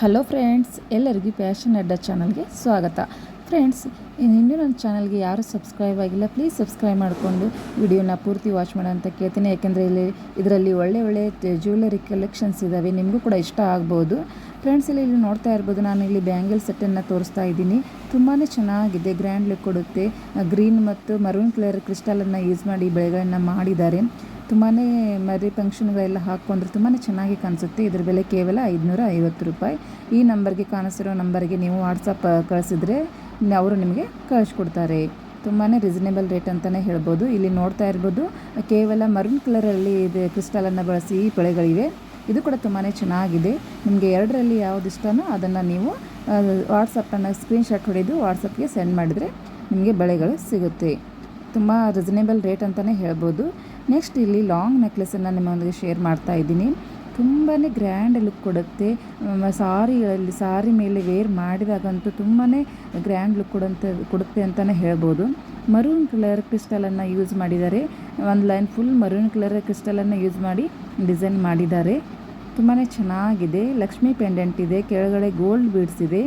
Hello friends, ಎಲ್ಲರಿಗೂ fashion ಅಡ್ಡ ಚಾನಲ್ಗೆ ಸ್ವಾಗತ. ಫ್ರೆಂಡ್ಸ್, ಇನ್ನೂ ನನ್ನ ಚಾನಲ್ಗೆ ಯಾರು ಸಬ್ಸ್ಕ್ರೈಬ್ ಆಗಿಲ್ಲ, ಪ್ಲೀಸ್ ಸಬ್ಸ್ಕ್ರೈಬ್ ಮಾಡಿಕೊಂಡು ವಿಡಿಯೋನ ಪೂರ್ತಿ ವಾಚ್ ಮಾಡೋ ಅಂತ ಕೇಳ್ತೀನಿ. ಯಾಕೆಂದರೆ ಇಲ್ಲಿ ಇದರಲ್ಲಿ ಒಳ್ಳೆ ಒಳ್ಳೆ ಜ್ಯುವೆಲರಿ ಕಲೆಕ್ಷನ್ಸ್ ಇದ್ದಾವೆ ನಿಮಗೂ ಕೂಡ ಇಷ್ಟ ಆಗ್ಬೋದು. ಫ್ರೆಂಡ್ಸ್, ಇಲ್ಲಿ ಇಲ್ಲಿ ನೋಡ್ತಾ ಇರ್ಬೋದು, ನಾನು ಇಲ್ಲಿ ಬ್ಯಾಂಗಲ್ ಸೆಟ್ಟನ್ನು ತೋರಿಸ್ತಾ ಇದ್ದೀನಿ. ತುಂಬಾ ಚೆನ್ನಾಗಿದೆ, ಗ್ರ್ಯಾಂಡ್ ಲುಕ್ ಕೊಡುತ್ತೆ. ಗ್ರೀನ್ ಮತ್ತು ಮರೂನ್ ಕಲರ್ ಕ್ರಿಸ್ಟಲನ್ನು ಯೂಸ್ ಮಾಡಿ ಬೆಳೆಗಳನ್ನು ಮಾಡಿದ್ದಾರೆ. ತುಂಬಾ ಮರಿ ಫಂಕ್ಷನ್ಗಳೆಲ್ಲ ಹಾಕ್ಕೊಂಡ್ರೆ ತುಂಬಾ ಚೆನ್ನಾಗಿ ಕಾಣಿಸುತ್ತೆ. ಇದ್ರ ಬೆಲೆ ಕೇವಲ ಐದುನೂರ ಐವತ್ತು ರೂಪಾಯಿ. ಈ ನಂಬರ್ಗೆ ಕಾಣಿಸಿರೋ ನಂಬರ್ಗೆ ನೀವು ವಾಟ್ಸಪ್ ಕಳಿಸಿದ್ರೆ ಅವರು ನಿಮಗೆ ಕಳಿಸ್ಕೊಡ್ತಾರೆ. ತುಂಬಾ ರೀಸನೇಬಲ್ ರೇಟ್ ಅಂತಲೇ ಹೇಳ್ಬೋದು. ಇಲ್ಲಿ ನೋಡ್ತಾ ಇರ್ಬೋದು, ಕೇವಲ ಮರುನ್ ಕಲರಲ್ಲಿ ಇದು ಕ್ರಿಸ್ಟಲನ್ನು ಬಳಸಿ ಈ ಬಳೆಗಳಿವೆ ಇದು ಕೂಡ ತುಂಬಾ ಚೆನ್ನಾಗಿದೆ. ನಿಮಗೆ ಎರಡರಲ್ಲಿ ಯಾವ್ದು ಇಷ್ಟನೋ ಅದನ್ನು ನೀವು ವಾಟ್ಸಪ್ಪನ್ನು ಸ್ಕ್ರೀನ್ಶಾಟ್ ಹೊಡೆದು ವಾಟ್ಸಪ್ಗೆ ಸೆಂಡ್ ಮಾಡಿದರೆ ನಿಮಗೆ ಬಳೆಗಳು ಸಿಗುತ್ತೆ. ತುಂಬ ರಿಸನೇಬಲ್ ರೇಟ್ ಅಂತಲೇ ಹೇಳ್ಬೋದು. ನೆಕ್ಸ್ಟ್ ಇಲ್ಲಿ ಲಾಂಗ್ ನೆಕ್ಲೆಸನ್ನು ನಿಮ್ಮೊಂದಿಗೆ ಶೇರ್ ಮಾಡ್ತಾ ಇದ್ದೀನಿ. ತುಂಬಾ ಗ್ರ್ಯಾಂಡ್ ಲುಕ್ ಕೊಡುತ್ತೆ. ಸಾರಿಗಳಲ್ಲಿ, ಸಾರಿ ಮೇಲೆ ವೇರ್ ಮಾಡಿದಾಗಂತೂ ತುಂಬಾ ಗ್ರ್ಯಾಂಡ್ ಲುಕ್ ಕೊಡಂತ, ಕೊಡುತ್ತೆ ಅಂತಲೇ ಹೇಳ್ಬೋದು. ಮರೂನ್ ಕಲರ್ ಕ್ರಿಸ್ಟಲನ್ನು ಯೂಸ್ ಮಾಡಿದ್ದಾರೆ. ಒಂದು ಲೈನ್ ಫುಲ್ ಮರೂನ್ ಕಲರ್ ಕ್ರಿಸ್ಟಲನ್ನು ಯೂಸ್ ಮಾಡಿ ಡಿಸೈನ್ ಮಾಡಿದ್ದಾರೆ. ತುಂಬಾ ಚೆನ್ನಾಗಿದೆ. ಲಕ್ಷ್ಮಿ ಪೆಂಡೆಂಟ್ ಇದೆ. ಕೆಳಗಡೆ ಗೋಲ್ಡ್ ಬೀಡ್ಸ್ ಇದೆ.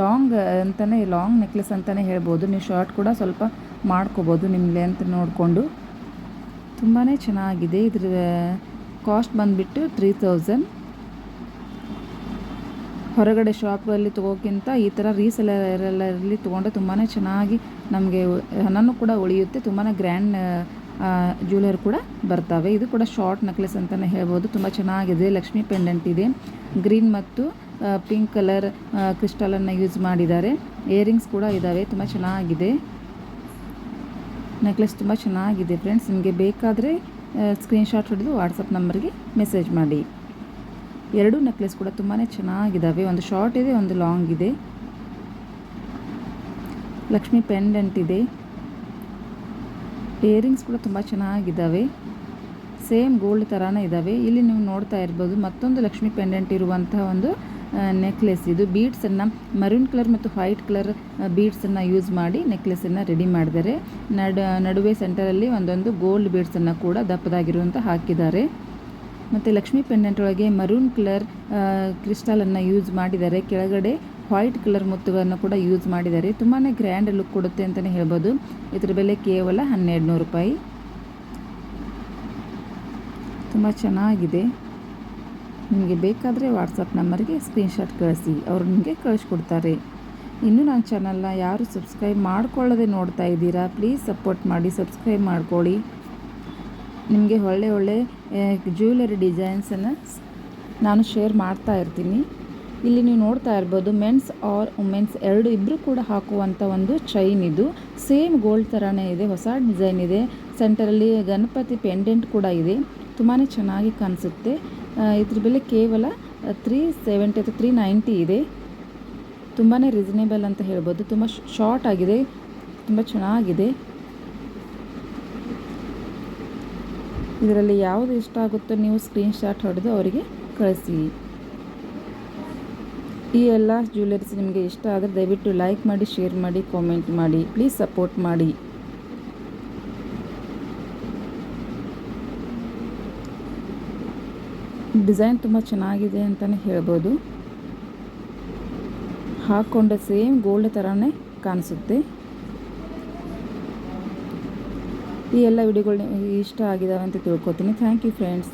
ಲಾಂಗ್ ಅಂತಲೇ ಲಾಂಗ್ ನೆಕ್ಲೆಸ್ ಅಂತಲೇ ಹೇಳ್ಬೋದು. ನೀವು ಶಾರ್ಟ್ ಕೂಡ ಸ್ವಲ್ಪ ಮಾಡ್ಕೋಬೋದು ನಿಮ್ಮ ಲೆಂತ್ ನೋಡಿಕೊಂಡು. ತುಂಬಾ ಚೆನ್ನಾಗಿದೆ. ಇದ್ರ ಕಾಸ್ಟ್ ಬಂದುಬಿಟ್ಟು ತ್ರೀ ತೌಸಂಡ್ ಹೊರಗಡೆ ಶಾಪ್ಗಳಲ್ಲಿ ತೊಗೋಕ್ಕಿಂತ ಈ ಥರ ರೀಸೆಲರಲ್ಲಿ ತೊಗೊಂಡ್ರೆ ತುಂಬಾ ಚೆನ್ನಾಗಿ ನಮಗೆ ಹಣನೂ ಕೂಡ ಉಳಿಯುತ್ತೆ. ತುಂಬಾ ಗ್ರ್ಯಾಂಡ್ ಜ್ಯುವೆಲರ್ ಕೂಡ ಬರ್ತವೆ. ಇದು ಕೂಡ ಶಾರ್ಟ್ ನೆಕ್ಲೆಸ್ ಅಂತಲೇ ಹೇಳ್ಬೋದು. ತುಂಬ ಚೆನ್ನಾಗಿದೆ. ಲಕ್ಷ್ಮಿ ಪೆಂಡೆಂಟ್ ಇದೆ. ಗ್ರೀನ್ ಮತ್ತು ಪಿಂಕ್ ಕಲರ್ ಕ್ರಿಸ್ಟಲನ್ನು ಯೂಸ್ ಮಾಡಿದ್ದಾರೆ. ಇಯರಿಂಗ್ಸ್ ಕೂಡ ಇದ್ದಾವೆ ತುಂಬ ಚೆನ್ನಾಗಿದೆ. ನೆಕ್ಲೆಸ್ ತುಂಬ ಚೆನ್ನಾಗಿದೆ ಫ್ರೆಂಡ್ಸ್. ನಿಮಗೆ ಬೇಕಾದರೆ ಸ್ಕ್ರೀನ್ಶಾಟ್ ಹಿಡಿದು ವಾಟ್ಸಪ್ ನಂಬರ್ಗೆ ಮೆಸೇಜ್ ಮಾಡಿ. ಎರಡೂ ನೆಕ್ಲೆಸ್ ಕೂಡ ತುಂಬಾ ಚೆನ್ನಾಗಿದ್ದಾವೆ ಒಂದು ಶಾರ್ಟ್ ಇದೆ, ಒಂದು ಲಾಂಗ್ ಇದೆ. ಲಕ್ಷ್ಮಿ ಪೆಂಡೆಂಟ್ ಇದೆ. ಇಯರಿಂಗ್ಸ್ ಕೂಡ ತುಂಬ ಚೆನ್ನಾಗಿದ್ದಾವೆ ಸೇಮ್ ಗೋಲ್ಡ್ ಥರನೇ ಇದ್ದಾವೆ ಇಲ್ಲಿ ನೀವು ನೋಡ್ತಾ ಇರ್ಬೋದು, ಮತ್ತೊಂದು ಲಕ್ಷ್ಮಿ ಪೆಂಡೆಂಟ್ ಇರುವಂತಹ ಒಂದು ನೆಕ್ಲೆಸ್ ಇದು. ಬೀಡ್ಸನ್ನು ಮರೂನ್ ಕಲರ್ ಮತ್ತು ವೈಟ್ ಕಲರ್ ಬೀಡ್ಸನ್ನು ಯೂಸ್ ಮಾಡಿ ನೆಕ್ಲೆಸನ್ನು ರೆಡಿ ಮಾಡಿದ್ದಾರೆ. ನಡ, ನಡುವೆ ಸೆಂಟರಲ್ಲಿ ಒಂದೊಂದು ಗೋಲ್ಡ್ ಬೀಡ್ಸನ್ನು ಕೂಡ ದಪ್ಪದಾಗಿರುವಂಥ ಹಾಕಿದ್ದಾರೆ. ಮತ್ತು ಲಕ್ಷ್ಮೀ ಪೆಂಡೆಂಟ್ ಒಳಗೆ ಮರೂನ್ ಕಲರ್ ಕ್ರಿಸ್ಟಲನ್ನು ಯೂಸ್ ಮಾಡಿದ್ದಾರೆ. ಕೆಳಗಡೆ ವೈಟ್ ಕಲರ್ ಮುತ್ತುಗಳನ್ನು ಕೂಡ ಯೂಸ್ ಮಾಡಿದ್ದಾರೆ. ತುಂಬಾ ಗ್ರ್ಯಾಂಡ್ ಲುಕ್ ಕೊಡುತ್ತೆ ಅಂತಲೇ ಹೇಳ್ಬೋದು. ಇದರ ಬೆಲೆ ಕೇವಲ ಹನ್ನೆರಡು ನೂರು ರೂಪಾಯಿ. ತುಂಬ ಚೆನ್ನಾಗಿದೆ. ನಿಮಗೆ ಬೇಕಾದರೆ ವಾಟ್ಸಪ್ ನಂಬರ್ಗೆ ಸ್ಕ್ರೀನ್ಶಾಟ್ ಕಳಿಸಿ, ಅವರು ನಿಮಗೆ ಕಳಿಸ್ಕೊಡ್ತಾರೆ. ಇನ್ನೂ ನನ್ನ ಚಾನಲ್ನ ಯಾರು ಸಬ್ಸ್ಕ್ರೈಬ್ ಮಾಡ್ಕೊಳ್ಳದೆ ನೋಡ್ತಾ ಇದ್ದೀರಾ ಪ್ಲೀಸ್ ಸಪೋರ್ಟ್ ಮಾಡಿ ಸಬ್ಸ್ಕ್ರೈಬ್ ಮಾಡ್ಕೊಳ್ಳಿ. ನಿಮಗೆ ಒಳ್ಳೆ ಒಳ್ಳೆ ಜ್ಯುವೆಲರಿ ಡಿಸೈನ್ಸನ್ನು ನಾನು ಶೇರ್ ಮಾಡ್ತಾ ಇರ್ತೀನಿ. ಇಲ್ಲಿ ನೀವು ನೋಡ್ತಾ ಇರ್ಬೋದು ಮೆನ್ಸ್ ಆರ್ ವುಮೆನ್ಸ್ ಎರಡು ಇಬ್ಬರು ಕೂಡ ಹಾಕುವಂಥ ಒಂದು ಚೈನ್ ಇದು. ಸೇಮ್ ಗೋಲ್ಡ್ ಥರನೇ ಇದೆ, ಹೊಸ ಡಿಸೈನ್ ಇದೆ. ಸೆಂಟರಲ್ಲಿ ಗಣಪತಿ ಪೆಂಡೆಂಟ್ ಕೂಡ ಇದೆ. ತುಂಬಾ ಚೆನ್ನಾಗಿ ಕಾಣಿಸುತ್ತೆ. ಇದ್ರ ಬೆಲೆ ಕೇವಲ ತ್ರೀ ಸೆವೆಂಟಿ ಅಥವಾ ತ್ರೀ ನೈಂಟಿ ಇದೆ. ತುಂಬಾ ರೀಸನೇಬಲ್ ಅಂತ ಹೇಳ್ಬೋದು. ತುಂಬ ಶಾರ್ಟ್ ಆಗಿದೆ. ತುಂಬ ಚೆನ್ನಾಗಿದೆ. ಇದರಲ್ಲಿ ಯಾವುದು ಇಷ್ಟ ಆಗುತ್ತೋ ನೀವು ಸ್ಕ್ರೀನ್ಶಾಟ್ ಹೊಡೆದು ಅವರಿಗೆ ಕಳಿಸಿ. ಈ ಎಲ್ಲ ಜ್ಯುವೆಲರ್ಸ್ ನಿಮಗೆ ಇಷ್ಟ ಆದರೆ ದಯವಿಟ್ಟು ಲೈಕ್ ಮಾಡಿ ಶೇರ್ ಮಾಡಿ ಕಾಮೆಂಟ್ ಮಾಡಿ. ಪ್ಲೀಸ್ ಸಪೋರ್ಟ್ ಮಾಡಿ. ಡಿಸೈನ್ ತುಂಬ ಚೆನ್ನಾಗಿದೆ ಅಂತಲೇ ಹೇಳ್ಬೋದು. ಹಾಕ್ಕೊಂಡ ಸೇಮ್ ಗೋಲ್ಡ್ ಥರನೇ ಕಾಣಿಸುತ್ತೆ. ಈ ಎಲ್ಲ ವಿಡಿಯೋಗಳು ಇಷ್ಟ ಆಗಿದ್ದಾವೆ ಅಂತ ತಿಳ್ಕೊತೀನಿ. Thank you friends